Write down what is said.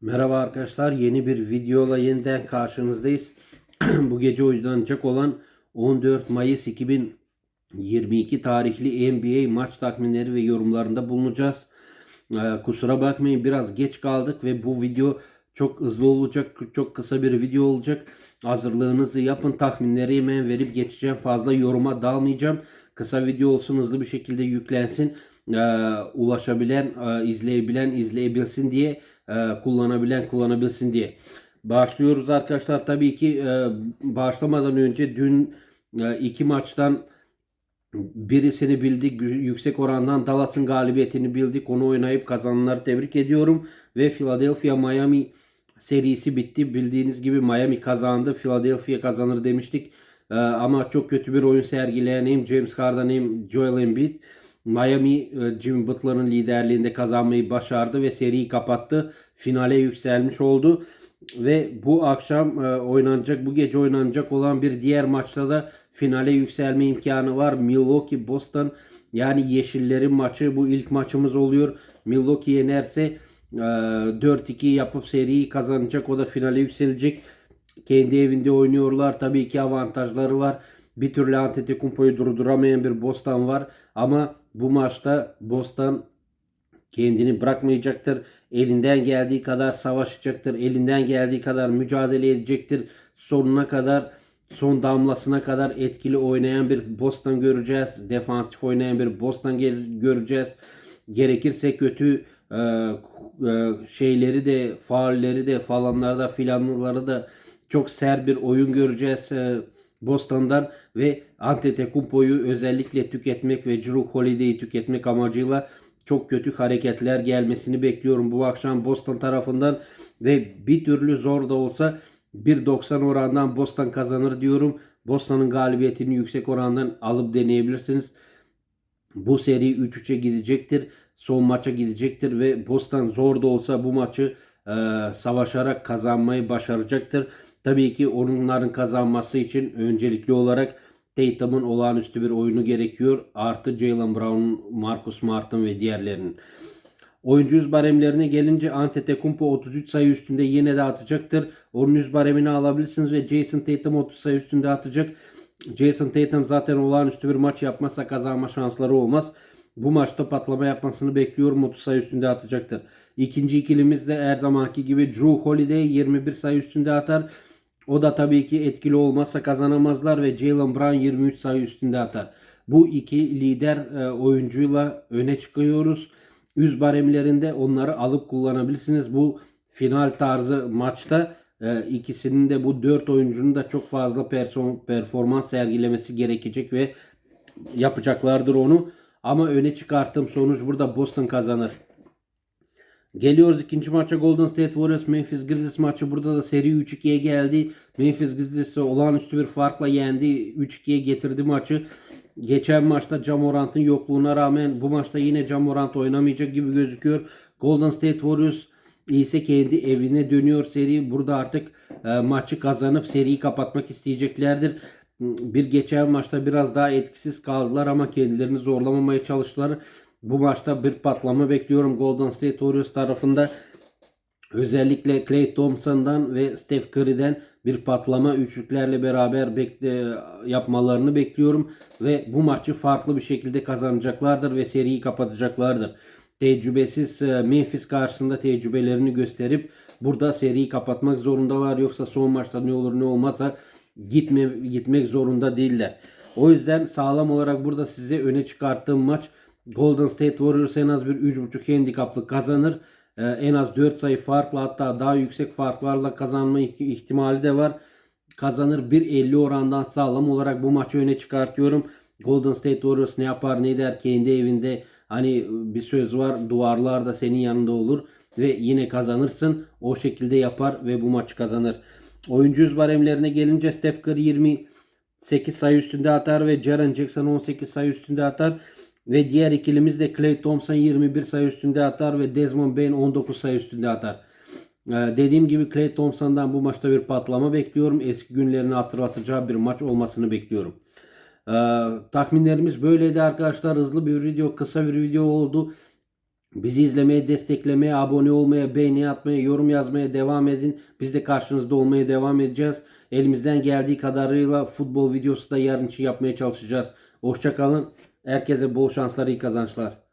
Merhaba arkadaşlar. Yeni bir videola yeniden karşınızdayız. Bu gece oynanacak olan 14 Mayıs 2022 tarihli NBA maç tahminleri ve yorumlarında bulunacağız. Ee, kusura bakmayın biraz geç kaldık ve bu video çok hızlı olacak. Çok kısa bir video olacak. Hazırlığınızı yapın. Tahminleri hemen verip geçeceğim. Fazla yoruma dalmayacağım. Kısa video olsun hızlı bir şekilde yüklensin. Ee, ulaşabilen, e, izleyebilen izleyebilsin diye, e, kullanabilen kullanabilsin diye. Başlıyoruz arkadaşlar. Tabii ki e, başlamadan önce dün e, iki maçtan birisini bildik. Yüksek orandan Dallas'ın galibiyetini bildik. Onu oynayıp kazananları tebrik ediyorum. Ve Philadelphia Miami serisi bitti. Bildiğiniz gibi Miami kazandı. Philadelphia kazanır demiştik. Ee, ama çok kötü bir oyun sergileyen hem James Harden hem Joel Embiid Miami e, Jimmy Butler'ın liderliğinde kazanmayı başardı ve seriyi kapattı. Finale yükselmiş oldu. Ve bu akşam e, oynanacak, bu gece oynanacak olan bir diğer maçta da finale yükselme imkanı var. Milwaukee Boston yani Yeşillerin maçı bu ilk maçımız oluyor. Milwaukee yenerse e, 4-2 yapıp seriyi kazanacak. O da finale yükselecek. Kendi evinde oynuyorlar. Tabii ki avantajları var. Bir türlü Antetokounmpo'yu durduramayan bir Boston var. Ama bu maçta Boston kendini bırakmayacaktır. Elinden geldiği kadar savaşacaktır. Elinden geldiği kadar mücadele edecektir. Sonuna kadar son damlasına kadar etkili oynayan bir Boston göreceğiz. Defansif oynayan bir Boston göreceğiz. Gerekirse kötü e, e, şeyleri de faulleri de falanlarda filanları da çok sert bir oyun göreceğiz e, Boston'dan ve Antetokounmpo'yu özellikle tüketmek ve Drew Holiday'i tüketmek amacıyla çok kötü hareketler gelmesini bekliyorum bu akşam Boston tarafından ve bir türlü zor da olsa 1.90 orandan Boston kazanır diyorum. Boston'ın galibiyetini yüksek orandan alıp deneyebilirsiniz. Bu seri 3-3'e gidecektir. Son maça gidecektir ve Boston zor da olsa bu maçı e, savaşarak kazanmayı başaracaktır. Tabii ki onların kazanması için öncelikli olarak Tatum'un olağanüstü bir oyunu gerekiyor. Artı Jalen Brown'un, Marcus Smart'ın ve diğerlerinin. Oyuncu yüz baremlerine gelince Antetokounmpo 33 sayı üstünde yine de atacaktır. Onun yüz baremini alabilirsiniz ve Jason Tatum 30 sayı üstünde atacak. Jason Tatum zaten olağanüstü bir maç yapmazsa kazanma şansları olmaz. Bu maçta patlama yapmasını bekliyorum. 30 sayı üstünde atacaktır. İkinci ikilimiz de her zamanki gibi Drew Holiday 21 sayı üstünde atar. O da tabii ki etkili olmazsa kazanamazlar ve Jalen Brown 23 sayı üstünde atar. Bu iki lider e, oyuncuyla öne çıkıyoruz. Üz baremlerinde onları alıp kullanabilirsiniz. Bu final tarzı maçta e, ikisinin de bu dört oyuncunun da çok fazla performans sergilemesi gerekecek ve yapacaklardır onu. Ama öne çıkarttığım sonuç burada Boston kazanır. Geliyoruz ikinci maça Golden State Warriors Memphis Grizzlies maçı. Burada da seri 3-2'ye geldi. Memphis Grizzlies olağanüstü bir farkla yendi. 3-2'ye getirdi maçı. Geçen maçta Jamorant'ın yokluğuna rağmen bu maçta yine Jamorant oynamayacak gibi gözüküyor. Golden State Warriors ise kendi evine dönüyor seri. Burada artık e, maçı kazanıp seriyi kapatmak isteyeceklerdir. Bir geçen maçta biraz daha etkisiz kaldılar ama kendilerini zorlamamaya çalıştılar. Bu maçta bir patlama bekliyorum Golden State Warriors tarafında. Özellikle Klay Thompson'dan ve Steph Curry'den bir patlama üçlüklerle beraber bekle, yapmalarını bekliyorum. Ve bu maçı farklı bir şekilde kazanacaklardır ve seriyi kapatacaklardır. Tecrübesiz e, Memphis karşısında tecrübelerini gösterip burada seriyi kapatmak zorundalar. Yoksa son maçta ne olur ne olmazsa gitme, gitmek zorunda değiller. O yüzden sağlam olarak burada size öne çıkarttığım maç Golden State Warriors en az bir 3.5 handikaplı kazanır. Ee, en az 4 sayı farkla hatta daha yüksek farklarla kazanma ihti- ihtimali de var. Kazanır 1.50 orandan sağlam olarak bu maçı öne çıkartıyorum. Golden State Warriors ne yapar ne der kendi evinde hani bir söz var duvarlar da senin yanında olur ve yine kazanırsın. O şekilde yapar ve bu maçı kazanır. Oyuncu yüz baremlerine gelince Steph Curry 28 sayı üstünde atar ve Jaren Jackson 18 sayı üstünde atar. Ve diğer ikilimiz de Klay Thompson 21 sayı üstünde atar ve Desmond Bain 19 sayı üstünde atar. Ee, dediğim gibi Klay Thompson'dan bu maçta bir patlama bekliyorum. Eski günlerini hatırlatacağı bir maç olmasını bekliyorum. Ee, tahminlerimiz böyleydi arkadaşlar. Hızlı bir video, kısa bir video oldu. Bizi izlemeye, desteklemeye, abone olmaya, beğeni atmaya, yorum yazmaya devam edin. Biz de karşınızda olmaya devam edeceğiz. Elimizden geldiği kadarıyla futbol videosu da yarın için yapmaya çalışacağız. Hoşçakalın. Herkese bol şanslar, iyi kazançlar.